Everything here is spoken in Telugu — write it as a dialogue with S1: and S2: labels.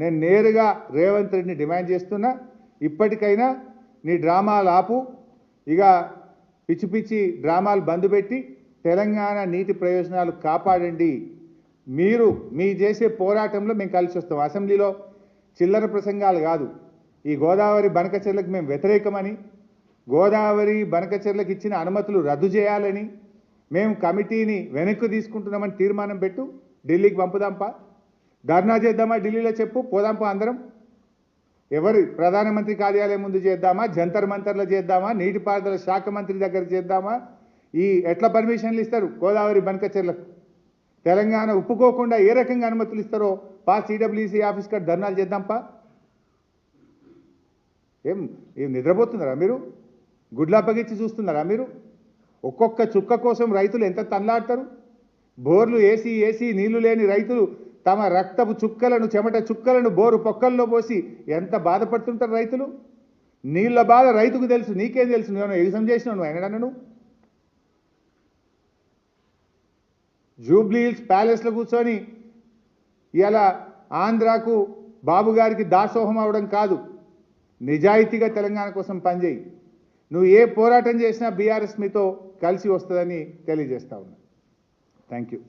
S1: నేను నేరుగా రేవంత్ రెడ్డిని డిమాండ్ చేస్తున్నా. ఇప్పటికైనా నీ డ్రామాలు ఆపు. ఇక పిచ్చి పిచ్చి డ్రామాలు బంద్ పెట్టి తెలంగాణ నీటి ప్రయోజనాలు కాపాడండి. మీరు మీ చేసే పోరాటంలో మేము కలిసి వస్తాం. అసెంబ్లీలో చిల్లర ప్రసంగాలు కాదు. ఈ గోదావరి బనకచెర్లకు మేము వ్యతిరేకమని గోదావరి బనకచెర్లకు ఇచ్చిన అనుమతులు రద్దు చేయాలని మేము కమిటీని వెనక్కి తీసుకుంటున్నామని తీర్మానం పెట్టు. ఢిల్లీకి పంపుదాంపా ధర్నా చేద్దామా ఢిల్లీలో చెప్పు పోదాంపా అందరం. ఎవరి ప్రధానమంత్రి కార్యాలయం ముందు చేద్దామా జంతర్ మంతర్లో చేద్దామా నీటిపారుదల శాఖ మంత్రి దగ్గర చేద్దామా? ఈ ఎట్లా పర్మిషన్లు ఇస్తారు? గోదావరి బనకచెర్లకు. తెలంగాణ ఒప్పుకోకుండా ఏ రకంగా అనుమతులు ఇస్తారో? పా సిడబ్ల్యూసీ ఆఫీస్ కాడ ధర్నాలు చేద్దాంపా ఏం ఏం నిద్రపోతున్నారా మీరు? గుడ్లాపగిచ్చి చూస్తున్నారా మీరు? ఒక్కొక్క చుక్క కోసం రైతులు ఎంత తన్లాడతారు బోర్లు ఏసీ ఏసీ నీళ్ళు లేని రైతులు తమ రక్తపు చుక్కలను చెమట చుక్కలను బోరు పొక్కల్లో పోసి ఎంత బాధపడుతుంటారు రైతులు? నీళ్ళ బాధ రైతుకు తెలుసు నీకేం తెలుసు? నేను ఎగ్జామ్ చేసినావు? నువ్వు అయినా జూబ్లీ హిల్స్ ప్యాలెస్లో కూర్చొని ఇలా ఆంధ్రాకు బాబు గారికి దాసోహం అవడం కాదు. నిజాయితీగా తెలంగాణ కోసం పనిచేయి. నువ్వు ఏ పోరాటం చేసినా బీఆర్ఎస్ మీతో కలిసి వస్తుందని తెలియజేస్తా ఉన్నా. Thank you.